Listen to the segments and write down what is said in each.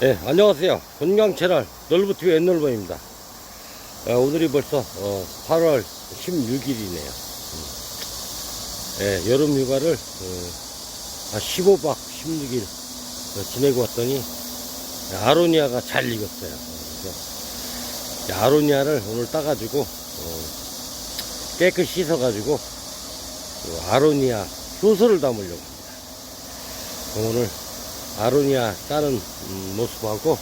네, 안녕하세요. 건강 채널 넓부티의 옛넓어입니다. 아, 오늘이 벌써 어, 8월 16일이네요. 네, 여름 휴가를 어, 한 15박 16일 어, 지내고 왔더니 아로니아가 잘 익었어요. 그래서 이 아로니아를 오늘 따가지고 어, 깨끗이 씻어가지고 그 아로니아 효소를 담으려고 합니다. 오늘 아로니아 따는 음, 모습하고 어,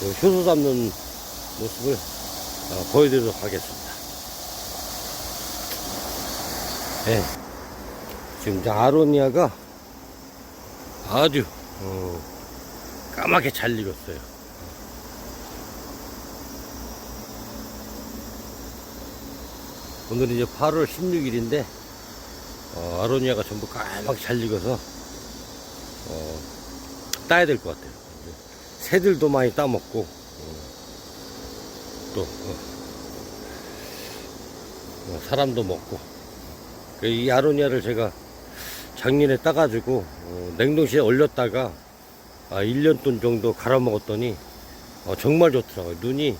그 효소 담는 모습을 어, 보여드리도록 하겠습니다. 네. 지금 이제 아로니아가 아주 어, 까맣게 잘 익었어요. 오늘이 이제 8월 16일인데 어, 아로니아가 전부 까맣게 잘 익어서 어, 따야 될 것 같아요. 새들도 많이 따먹고 어, 또 어, 어, 사람도 먹고 그이 아로니아를 제가 작년에 따가지고 어, 냉동실에 얼렸다가 아, 1년 돈 정도 갈아 먹었더니 어, 정말 좋더라고요. 눈이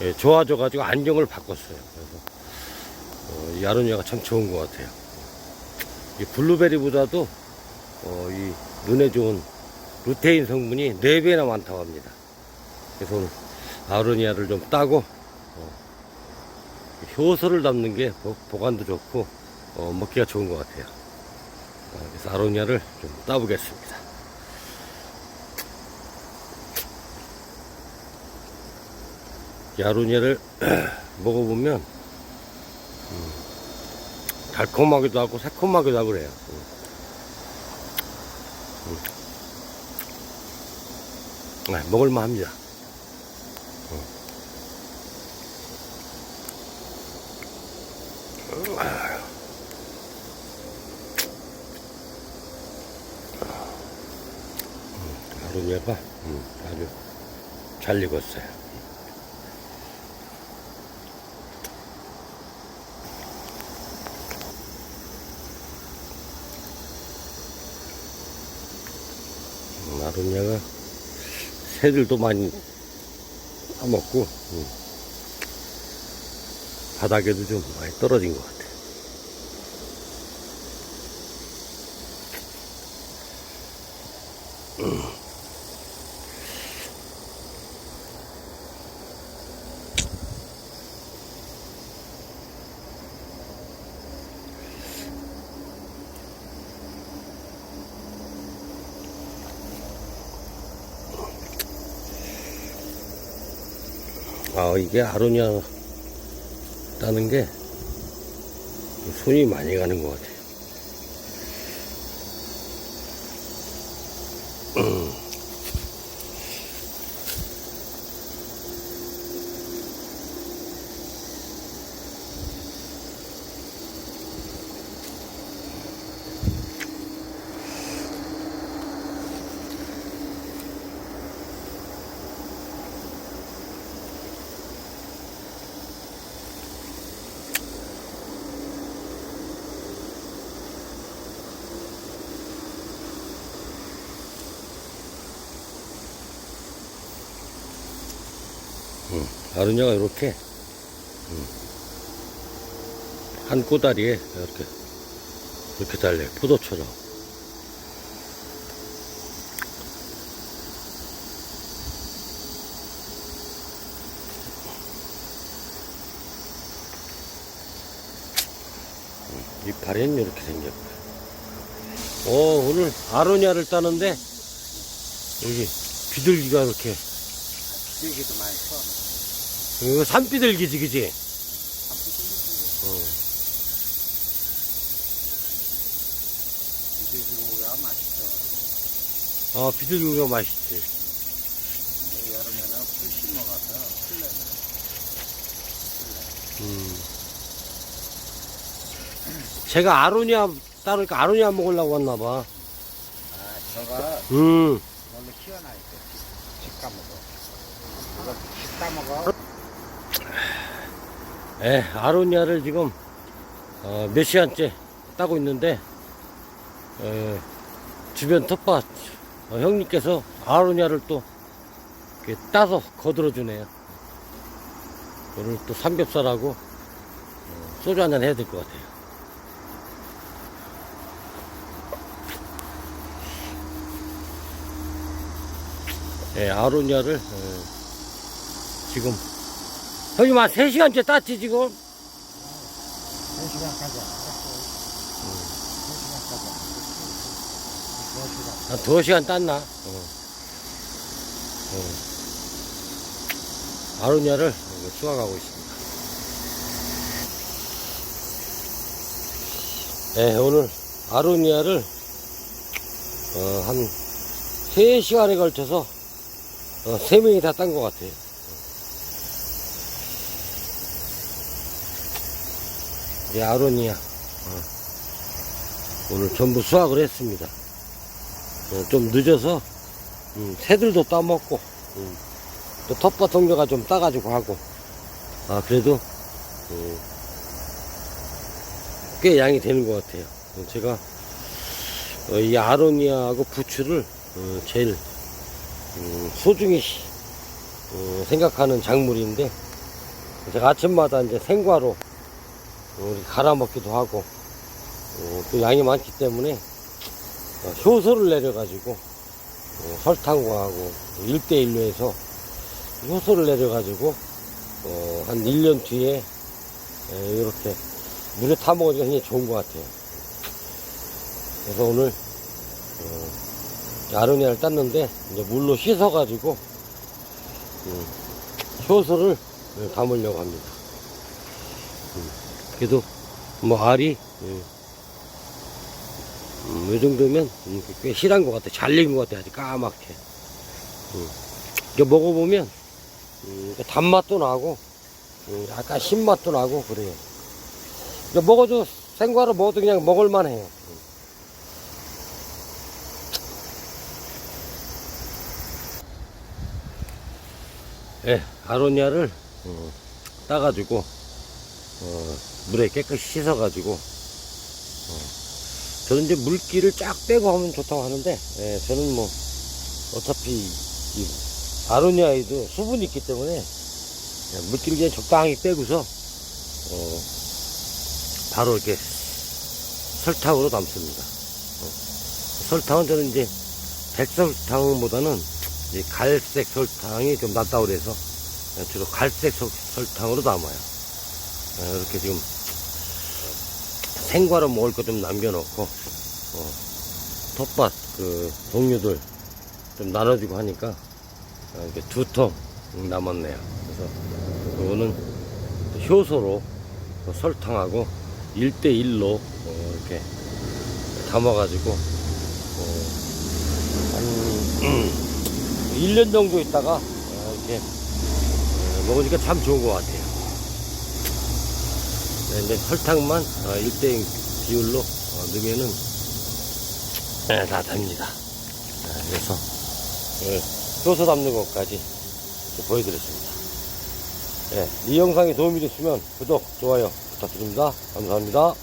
예, 예, 좋아져가지고 안경을 바꿨어요. 그래서 어, 이 아로니아가 참 좋은 것 같아요. 이 블루베리보다도 어, 이 눈에 좋은 루테인 성분이 4배나 많다고 합니다. 그래서 오늘 아로니아를 좀 따고 어, 효소를 담는 게 보- 보관도 좋고 어, 먹기가 좋은 것 같아요. 어, 그래서 아로니아를 좀 따보겠습니다. 이 아로니아를 먹어보면 음, 달콤하기도 하고 새콤하기도 하고 그래요. 음. 네, 먹을만 합니다. 아로니아가 음, 아주 잘 익었어요. 음, 아로니아가 새들도 많이 따먹고 음, 바닥에도 좀 많이 떨어진 것 같아요. 아, 이게 아로니아 따는 게 손이 많이 가는 것 같아요. 음, 아로니아가 이렇게 음, 한 꼬다리에 이렇게 이렇게 달려요. 포도처럼. 음, 이파리는 이렇게 생겼고요. 어, 오늘 아로니아를 따는데 여기 비둘기가 이렇게 여기도 많이 써. 이거 산비둘기지, 그지? 어. 돼지고기가 맛있어. 아, 비둘기가 맛있지. 여름에는 풀 심어가서 풀려나. 음. 제가 아로니아 따르니까 아로니아 먹으려고 왔나봐. 아, 저거 음. 원래 키워놔야 돼. 집 까먹어. 이거 집 까먹어. 예, 아로니아를 지금, 어, 몇 시간째 따고 있는데, 에, 주변 텃밭, 어, 형님께서 아로니아를 또 따서 거들어 주네요. 오늘 또 삼겹살하고 어, 소주 한잔 해야 될 것 같아요. 예, 아로니아를 어, 지금 형님 한 3시간째 땄지 지금? 3시간까지 안 갔어. 3시간까지 안 갔어. 2시간. 한 2시간 땄나? 어. 어. 아로니아를 수확하고 있습니다. 네, 오늘 아로니아를 어, 한 3시간에 걸쳐서 어, 3명이 다 딴 것 같아요. 이 아로니아. 어, 오늘 전부 수확을 했습니다. 어, 좀 늦어서 음, 새들도 따먹고 음, 또 텃밭 동료가 좀 따가지고 하고. 아 그래도 음, 꽤 양이 되는 것 같아요. 어, 제가 어, 이 아로니아하고 부추를 어, 제일 음, 소중히 시- 어, 생각하는 작물인데 제가 아침마다 이제 생과로 어, 이렇게 갈아 먹기도 하고 어, 또 양이 많기 때문에 어, 효소를 내려가지고 어, 설탕하고 1대1로 해서 효소를 내려가지고 어, 한 1년 뒤에 에, 이렇게 물에 타먹으니까 굉장히 좋은 것 같아요. 그래서 오늘 어, 아로니아를 땄는데 이제 물로 씻어가지고 음, 효소를 예, 담으려고 합니다. 음, 그래도 뭐 알이 예, 음, 이 정도면 음, 꽤 실한 것 같아. 잘 익은 것 같아. 아주 까맣게. 음. 이게 먹어보면 음, 그 단맛도 나고 음, 약간 신맛도 나고 그래요. 이제 먹어도 생과로 먹어도 그냥 먹을만 해요. 음. 예, 아로니아를 어, 따가지고 어, 물에 깨끗이 씻어가지고 저는 이제 물기를 쫙 빼고 하면 좋다고 하는데, 예, 저는 뭐, 어차피, 이 아로니아에도 수분이 있기 때문에, 예, 물기를 그냥 적당히 빼고서, 어, 바로 이렇게 설탕으로 담습니다. 어, 설탕은 저는 이제 백설탕보다는 이 갈색 설탕이 좀 낫다고 그래서, 예, 주로 갈색 설- 설탕으로 담아요. 예, 이렇게 지금 생과로 먹을 거좀 남겨놓고 어, 텃밭 그 동료들 좀 나눠주고 하니까 어, 이렇게 두 통 남았네요. 그래서 이거는 효소로 그 설탕하고 1대1로 어, 이렇게 담아가지고 어, 한 1년 정도 있다가 어, 이렇게 어, 먹으니까 참 좋은 것 같아요. 네, 이제 설탕만 어, 1대1 비율로 어, 넣으면은 네, 다 됩니다. 네, 그래서 효소 담는 것까지 보여드렸습니다. 네, 이 영상이 도움이 됐으면 구독, 좋아요 부탁드립니다. 감사합니다.